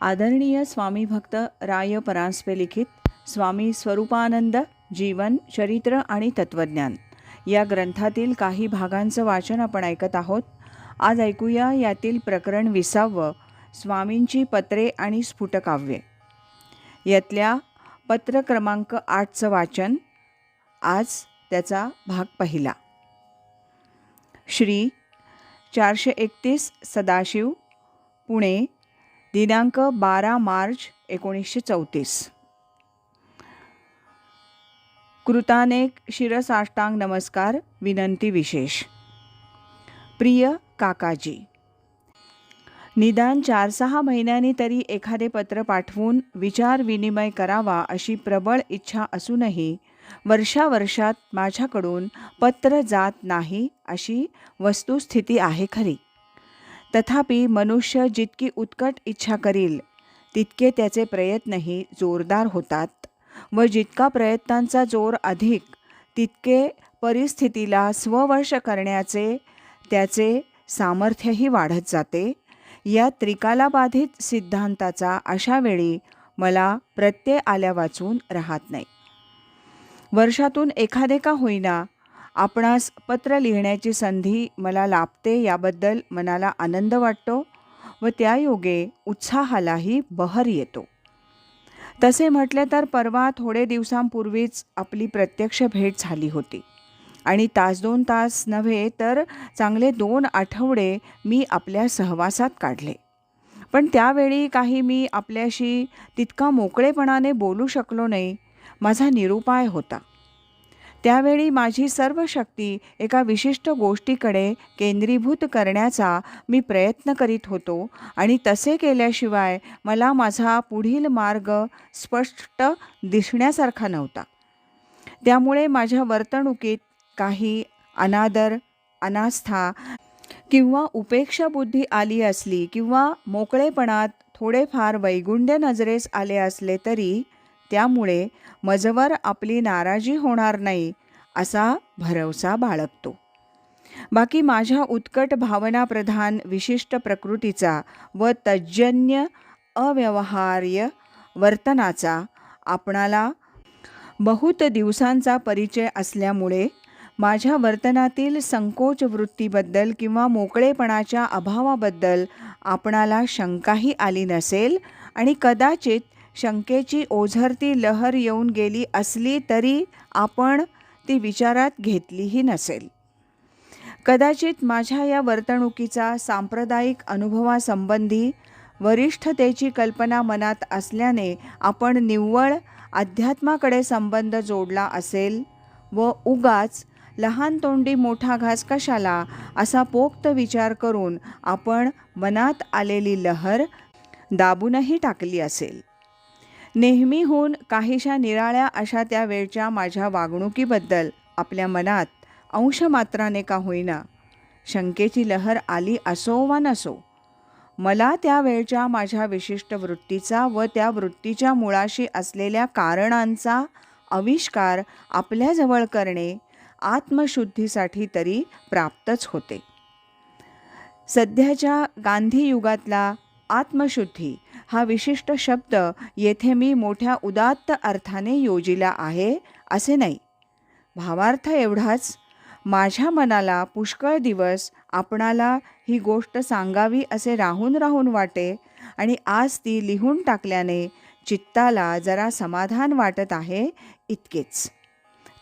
आदरणीय स्वामी भक्त राय परांजपे लिखित स्वामी स्वरूपानंद जीवन चरित्र आणि तत्वज्ञान. या ग्रंथातील काही भागांचं वाचन आपण ऐकत आहोत. आज ऐकूया यातील प्रकरण विसावं स्वामींची पत्रे आणि स्फुटकाव्ये. यातल्या पत्र क्रमांक आठचं वाचन आज त्याचा भाग पहिला. श्री चारशे एकतीस सदाशिव पुणे दिनांक बारा मार्च एकोणीसशे चौतीस. कृतानेक शिरसाष्टांग नमस्कार विनंती विशेष. प्रिय काकाजी निदान चार सहा महिन्यांनी तरी एखादे पत्र पाठवून विचार विनिमय करावा अशी प्रबळ इच्छा असूनही वर्षावर्षात माझ्याकडून पत्र जात नाही अशी वस्तुस्थिती आहे खरी. तथापि मनुष्य जितकी उत्कट इच्छा करील तितके त्याचे प्रयत्नही जोरदार होतात व जितका प्रयत्नांचा जोर अधिक तितके परिस्थितीला स्ववश करण्याचे त्याचे सामर्थ्यही वाढत जाते. या त्रिकालाबाधित सिद्धांताचा अशा वेळी मला प्रत्यय आल्या वाचून राहत नाही. वर्षातून एखादे का होईना आपणास पत्र लिहिण्याची संधी मला लाभते याबद्दल मनाला आनंद वाटतो व त्यायोगे उत्साहालाही बहर येतो. तसे म्हटले तर परवा थोडे दिवसांपूर्वीच आपली प्रत्यक्ष भेट झाली होती. आणि तास दोन तास नव्हे तर चांगले दोन आठवडे मी आपल्या सहवासात काढले. पण त्यावेळी काही मी आपल्याशी तितका मोकळेपणाने बोलू शकलो नाही. माझा निरुपाय होता. त्यावेळी माझी सर्व शक्ती एका विशिष्ट गोष्टीकडे केंद्रीभूत करण्याचा मी प्रयत्न करीत होतो आणि तसे केल्याशिवाय मला माझा पुढील मार्ग स्पष्ट दिसण्यासारखा नव्हता. त्यामुळे माझ्या वर्तणुकीत काही अनादर अनास्था किंवा उपेक्षा बुद्धी आली असली किंवा मोकळेपणात थोडेफार वैगुंड्य नजरेस आले असले तरी त्यामुळे मजवर आपली नाराजी होणार नाही असा भरवसा बाळगतो. बाकी माझ्या उत्कट भावनाप्रधान विशिष्ट प्रकृतीचा व तज्जन्य अव्यवहार्य वर्तनाचा आपणाला बहुत दिवसांचा परिचय असल्यामुळे माझ्या वर्तनातील संकोच वृत्तीबद्दल किंवा मोकळेपणाच्या अभावाबद्दल आपणाला शंकाही आली नसेल आणि कदाचित शंकेची ओझरती लहर येऊन गेली असली तरी आपण ती विचारात घेतलीही नसेल. कदाचित माझ्या या वर्तणुकीचा सांप्रदायिक अनुभवासंबंधी वरिष्ठतेची कल्पना मनात असल्याने आपण निव्वळ अध्यात्माकडे संबंध जोडला असेल व उगाच लहान तोंडी मोठा घास कशाला असा पोक्त विचार करून आपण मनात आलेली लहर दाबूनही टाकली असेल. नेहमीहून काहीशा निराळ्या अशा त्या वेळच्या माझ्या वागणुकीबद्दल आपल्या मनात अंशमात्राने का होईना. शंकेची लहर आली असो वा नसो मला त्या वेळच्या माझ्या विशिष्ट वृत्तीचा व त्या वृत्तीच्या मुळाशी असलेल्या कारणांचा आविष्कार आपल्याजवळ करणे आत्मशुद्धीसाठी तरी प्राप्तच होते. सध्याच्या गांधी युगातला आत्मशुद्धी हा विशिष्ट शब्द येथे मी मोठ्या उदात्त अर्थाने योजिला आहे असे नाही. भावार्थ एवढाच माझ्या मनाला पुष्कळ दिवस आपणाला ही गोष्ट सांगावी असे राहून राहून वाटे आणि आज ती लिहून टाकल्याने चित्ताला जरा समाधान वाटत आहे इतकेच.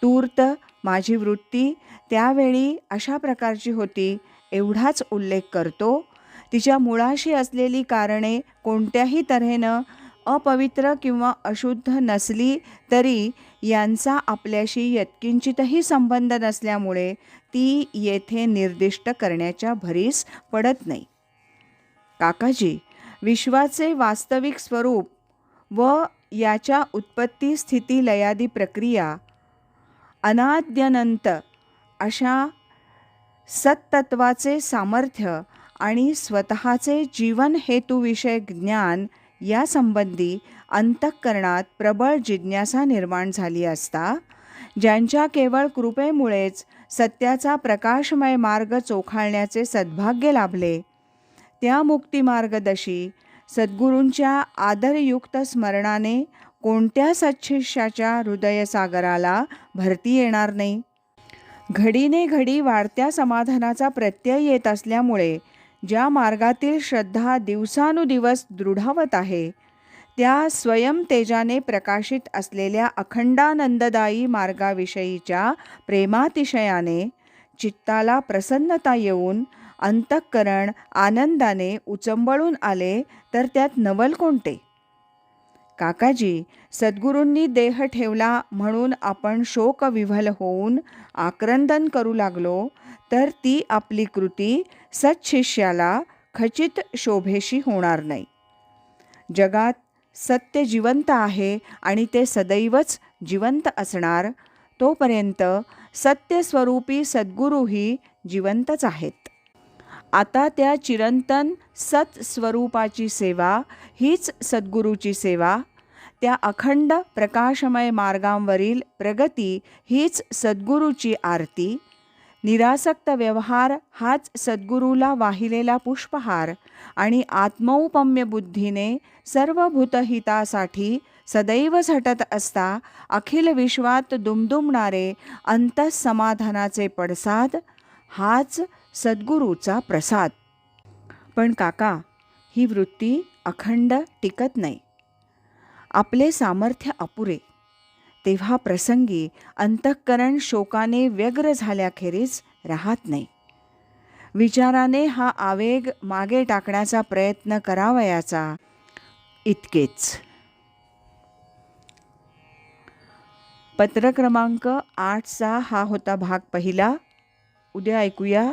तूर्त माझी वृत्ती त्यावेळी अशा प्रकारची होती एवढाच उल्लेख करतो तिच्या मुळाशी असलेली कारणे कोणत्याही तऱ्हेनं अपवित्र किंवा अशुद्ध नसली तरी यांचा आपल्याशी यत्किंचितही संबंध नसल्यामुळे ती येथे निर्दिष्ट करण्याच्या भरीस पडत नाही. काकाजी विश्वाचे वास्तविक स्वरूप व याच्या उत्पत्ती स्थिती लयादी प्रक्रिया अनाद्यनंत अशा सत्तत्वाचे सामर्थ्य आणि स्वतःचे जीवन हेतूविषयक ज्ञान यासंबंधी अंतःकरणात प्रबळ जिज्ञासा निर्माण झाली असता ज्यांच्या केवळ कृपेमुळेच सत्याचा प्रकाशमय मार्ग चोखाळण्याचे सद्भाग्य लाभले त्या मुक्तिमार्गदशी सद्गुरूंच्या आदरयुक्त स्मरणाने कोणत्या सच्छिष्याच्या हृदयसागराला भरती येणार नाही? घडीने घडी वाढत्या समाधानाचा प्रत्यय येत असल्यामुळे ज्या मार्गातील श्रद्धा दिवसानुदिवस दृढावत आहे त्या स्वयंतेजाने प्रकाशित असलेल्या अखंडानंददायी मार्गाविषयीच्या प्रेमातिशयाने चित्ताला प्रसन्नता येऊन अंतःकरण आनंदाने उचंबळून आले तर त्यात नवल कोणते? काकाजी सद्गुरूंनी देह ठेवला म्हणून आपण शोकविव्हल होऊन आक्रंदन करू लागलो तर ती आपली कृती सच्छिष्याला खचित शोभेशी होणार नाही. जगात सत्य जिवंत आहे आणि ते सदैवच जिवंत असणार तोपर्यंत सत्यस्वरूपी सद्गुरूही जिवंतच आहेत. आता त्या चिरंतन सत्स्वरूपाची सेवा हीच सद्गुरूची सेवा. त्या अखंड प्रकाशमय मार्गांवरील प्रगती हीच सद्गुरूची आरती. निरासक्त व्यवहार हाच सद्गुरूला वाहिलेला पुष्पहार. आणि आत्मौपम्य बुद्धीने सर्व भूतहितासाठी सदैव झटत असता अखिल विश्वात दुमदुमणारे अंतःसमाधानाचे पडसाद हाच सद्गुरूचा प्रसाद. पण काका ही वृत्ती अखंड टिकत नाही. आपले सामर्थ्य अपुरे. तेव्हा प्रसंगी अंतःकरण शोकाने व्यग्र झाल्याखेरीज राहत नाही. विचाराने हा आवेग मागे टाकण्याचा प्रयत्न करावयाचा इतकेच. पत्र क्रमांक आठचा हा होता भाग पहिला. उद्या ऐकूया